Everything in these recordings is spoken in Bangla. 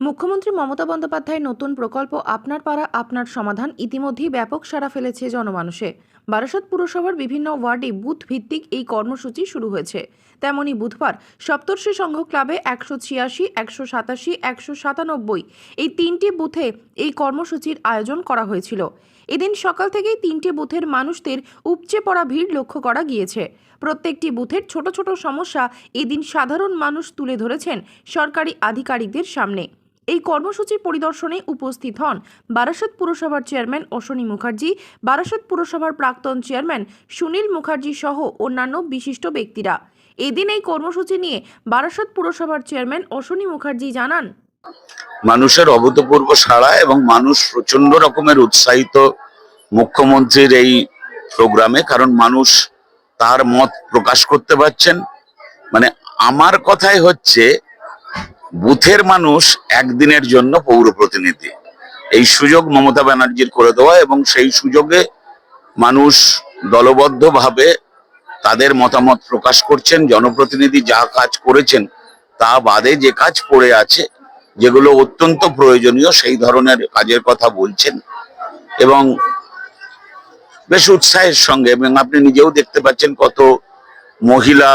মুখ্যমন্ত্রী মমতা বন্দ্যোপাধ্যায়ের নতুন প্রকল্প আপনার পাড়া, আপনার সমাধান ইতিমধ্যেই ব্যাপক সাড়া ফেলেছে জনমানুষে। বারাসত পুরসভার বিভিন্ন ওয়ার্ডে বুথ ভিত্তিক এই কর্মসূচি শুরু হয়েছে। তেমনি বুধবার সপ্তর্ষি সংঘ ক্লাবে একশো ছিয়াশি, একশো সাতাশি, একশো সাতানব্বই এই তিনটি বুথে এই কর্মসূচির আয়োজন করা হয়েছিল। এদিন সকাল থেকেই তিনটি বুথের মানুষদের উপচে পড়া ভিড় লক্ষ্য করা গিয়েছে। প্রত্যেকটি বুথের ছোট ছোট সমস্যা এদিন সাধারণ মানুষ তুলে ধরেছেন সরকারি আধিকারিকদের সামনে। এই কর্মসূচি পরিদর্শনে উপস্থিত হন বারাসত পুরসভার চেয়ারম্যান অশ্বনী মুখার্জি, বারাসত পুরসভার প্রাক্তন চেয়ারম্যান সুনীল মুখার্জি সহ অন্যান্য বিশিষ্ট ব্যক্তিরা। এদিন এই কর্মসূচি নিয়ে বারাসত পুরসভার চেয়ারম্যান অশ্বনী মুখার্জি জানান। মানুষের অভূতপূর্ব সাড়া এবং মানুষ প্রচণ্ড রকমের উৎসাহিত মুখ্যমন্ত্রীর এই প্রোগ্রামে, কারণ মানুষ তার মত প্রকাশ করতে পারছেন। মানে আমার কথাই হচ্ছে বুথের মানুষ একদিনের জন্য পৌর প্রতিনিধি। এই সুযোগ মমতা ব্যানার্জির করে দেওয়া এবং সেই সুযোগে মানুষ দলবদ্ধভাবে তাদের মতামত প্রকাশ করছেন, জনপ্রতিনিধি যা কাজ করেছেন তা বাদে যে কাজ পড়ে আছে, যেগুলো অত্যন্ত প্রয়োজনীয়, সেই ধরনের কাজের কথা বলছেন এবং বেশ উৎসাহের সঙ্গে এবং আপনি নিজেও দেখতে পাচ্ছেন কত মহিলা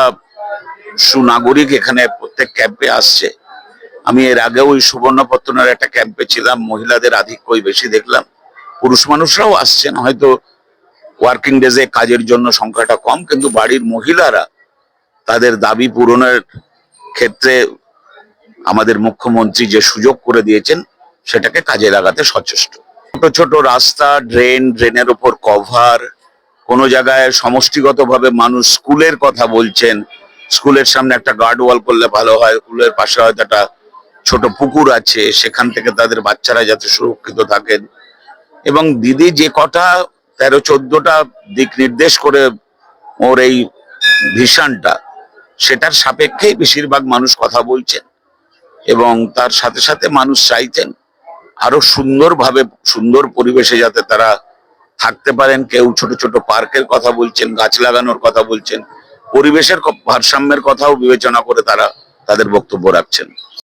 সুনাগরিক এখানে প্রত্যেক ক্যাম্পে আসছে। আমি এর আগে ওই সুবর্ণপত্তনের একটা ক্যাম্পে ছিলাম, মহিলাদের আধিক্যই বেশি দেখলাম। পুরুষ মানুষরাও আসছেন, হয়তো ওয়ার্কিং ডেজে কাজের জন্য সংখ্যাটা কম, কিন্তু বাড়ির মহিলারা তাদের দাবি পূরণের ক্ষেত্রে আমাদের মুখ্যমন্ত্রী যে সুযোগ করে দিয়েছেন, সেটাকে কাজে লাগাতে সচেষ্ট। ছোট ছোট রাস্তা ড্রেন ড্রেনের ওপর কভার কোনো জায়গায় সমষ্টিগতভাবে মানুষ স্কুলের কথা বলছেন। স্কুলের সামনে একটা গার্ড ওয়াল করলে ভালো হয়, স্কুলের পাশে হয়তো একটা ছোট পুকুর আছে, সেখান থেকে তাদের বাচ্চারা যাতে সুরক্ষিত থাকেন। এবং দিদি যে কটা তেরো, চোদ্দটা দিক নির্দেশ করে ওর এই ভিশনটা সেটার সাপেক্ষেই বেশিরভাগ মানুষ কথা বলছেন। এবং তার সাথে সাথে মানুষ চাইছেন আরও সুন্দরভাবে, সুন্দর পরিবেশে যাতে তারা থাকতে পারেন। কেউ ছোট ছোট পার্কের কথা বলছেন, গাছ লাগানোর কথা বলছেন, পরিবেশের ভারসাম্যের কথাও বিবেচনা করে তারা তাদের বক্তব্য রাখছেন।